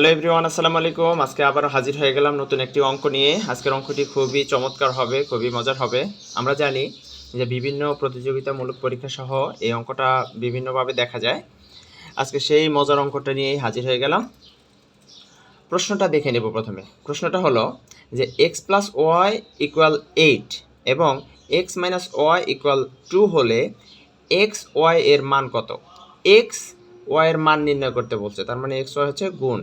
Hello everyone, আসসালামু আলাইকুম। আজকে আবার হাজির হয়ে গেলাম নতুন একটি অঙ্ক নিয়ে। আজকের অঙ্কটি খুবই চমৎকার হবে, খুবই মজার হবে। আমরা জানি যে বিভিন্ন প্রতিযোগিতামূলক পরীক্ষা সহ এই অঙ্কটা বিভিন্নভাবে দেখা যায়। আজকে সেই মজার অঙ্কটা নিয়েই হাজির হয়ে গেলাম। প্রশ্নটা দেখে নেব প্রথমে। প্রশ্নটা হলো যে X plus Y equal eight এবং X minus Y equal two হলে এক্স ওয়াই এর মান কত? এক্স ওয়াই এর মান নির্ণয় করতে বলছে। তার মানে এক্স ওয়াই হচ্ছে গুণ।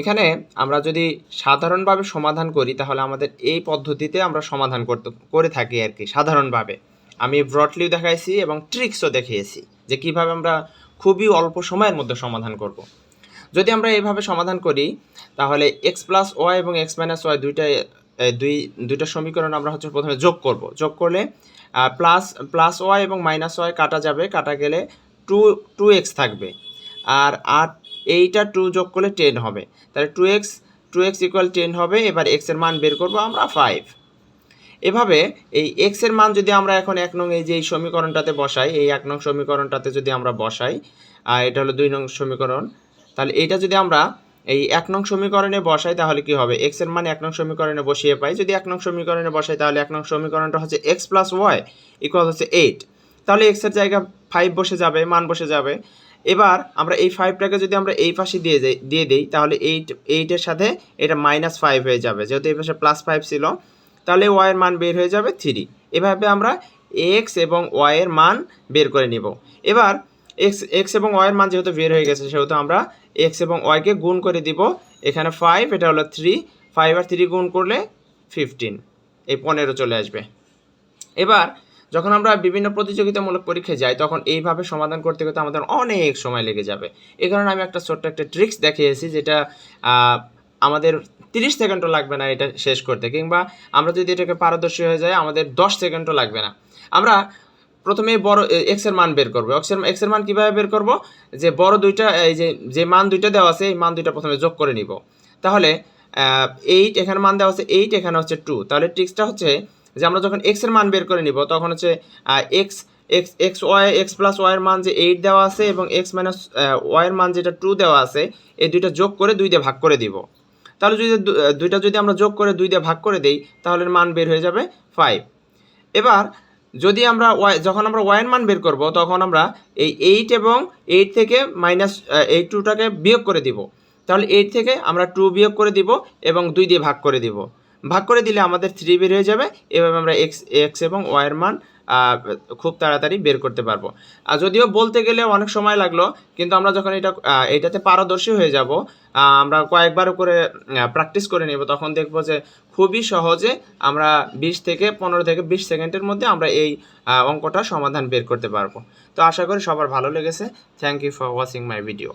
এখানে আমরা যদি সাধারণভাবে সমাধান করি, তাহলে আমাদের এই পদ্ধতিতে আমরা সমাধান করতে, করে থাকি আর কি, সাধারণভাবে। আমি ব্রডলিও দেখাইছি এবং ট্রিক্সও দেখিয়েছি যে কীভাবে আমরা খুবই অল্প সময়ের মধ্যে সমাধান করব। যদি আমরা এইভাবে সমাধান করি, তাহলে এক্স প্লাস ওয়াই এবং এক্স মাইনাস ওয়াই দুইটা দুই, দুইটা সমীকরণ আমরা হচ্ছে প্রথমে যোগ করব। যোগ করলে প্লাস প্লাস ওয়াই এবং মাইনাস ওয়াই কাটা যাবে, কাটা গেলে টু টু এক্স থাকবে। আর আট এইটা টু যোগ করলে টেন হবে। তাহলে two X two X equal ten হবে, এবার এক্সের মান বের করব আমরা ফাইভ এভাবে এই এক্সের মান যদি আমরা এখন এক নং এই যে এই সমীকরণটাতে বসাই, এই এক নং সমীকরণটাতে যদি আমরা বসাই, আর এটা হলো দুই নং সমীকরণ, তাহলে এইটা যদি আমরা এই এক নং সমীকরণে বসাই, তাহলে কি হবে? এক্সের মান এক নং সমীকরণে বসিয়ে পাই। যদি এক নং সমীকরণে বসাই, তাহলে এক নং সমীকরণটা হচ্ছে এক্স প্লাস ওয়াই ইকুয়াল হচ্ছে এইট তাহলে এক্সের জায়গা ফাইভ বসে যাবে, মান বসে যাবে। এবার আমরা এই ফাইভটাকে যদি আমরা এই পাশে দিয়ে যাই, দিয়ে দিই, তাহলে এইট এইটের সাথে এটা মাইনাস ফাইভ হয়ে যাবে। যেহেতু এই পাশে প্লাস ফাইভ ছিল, তাহলে ওয়াই এর মান বের হয়ে যাবে থ্রি এভাবে আমরা এক্স এবং ওয়াইয়ের মান বের করে নিব। এবার এক্স এক্স এবং ওয়াই এর মান যেহেতু বের হয়ে গেছে, সেহেতু আমরা এক্স এবং ওয়াইকে গুণ করে দিব। এখানে ফাইভ এটা হলো থ্রি ফাইভ আর থ্রি গুণ করলে ফিফটিন এই পনেরো চলে আসবে। এবার যখন আমরা বিভিন্ন প্রতিযোগিতামূলক পরীক্ষায় যাই, তখন এইভাবে সমাধান করতে করতে আমাদের অনেক সময় লেগে যাবে। এই কারণে আমি একটা ছোট্ট একটা ট্রিক্স দেখিয়েছি যেটা আমাদের তিরিশ সেকেন্ডও লাগবে না এটা শেষ করতে, কিংবা আমরা যদি এটাকে পারদর্শী হয়ে যাই, আমাদের দশ সেকেন্ডও লাগবে না। আমরা প্রথমে বড় এক্সের মান বের করব। এক্সের মান কীভাবে বের করব? যে বড় দুইটা, এই যে যে মান দুইটা দেওয়া আছে, এই মান দুইটা প্রথমে যোগ করে নিব। তাহলে এইট এখানে মান দেওয়া আছে এইট এখানে হচ্ছে টু তাহলে ট্রিক্সটা হচ্ছে যে আমরা যখন এক্সের মান বের করে নিব, তখন হচ্ছে X X X Y X plus ওয়াইয়ের মান যে এইট দেওয়া আছে এবং এক্স মাইনাস ওয়াইয়ের মান যেটা টু দেওয়া আছে, এই দুইটা যোগ করে দুই দিয়ে ভাগ করে দিব। তাহলে যদি দুইটা যদি আমরা যোগ করে দুই দিয়ে ভাগ করে দেই, তাহলে মান বের হয়ে যাবে ফাইভ এবার, যদি আমরা ওয়াই যখন আমরা ওয়াইয়ের মান বের করব, তখন আমরা এই এইট এবং এইট থেকে মাইনাস এই টুটাকে বিয়োগ করে দিব। তাহলে এইট থেকে আমরা টু বিয়োগ করে দিব এবং দুই দিয়ে ভাগ করে দিব। ভাগ করে দিলে আমাদের থ্রি বের হয়ে যাবে। এভাবে আমরা এক্স এক্স এবং ওয়াইয়ের মান খুব তাড়াতাড়ি বের করতে পারব। আর যদিও বলতে গেলে অনেক সময় লাগল, কিন্তু আমরা যখন এটা এটাতে পারদর্শী হয়ে যাব আমরা কয়েকবার করে প্র্যাকটিস করে নেব, তখন দেখব যে খুবই সহজে আমরা বিশ থেকে পনেরো থেকে বিশ সেকেন্ডের মধ্যে আমরা এই অঙ্কটা সমাধান বের করতে পারব। তো আশা করি সবার ভালো লেগেছে। Thank you for watching my video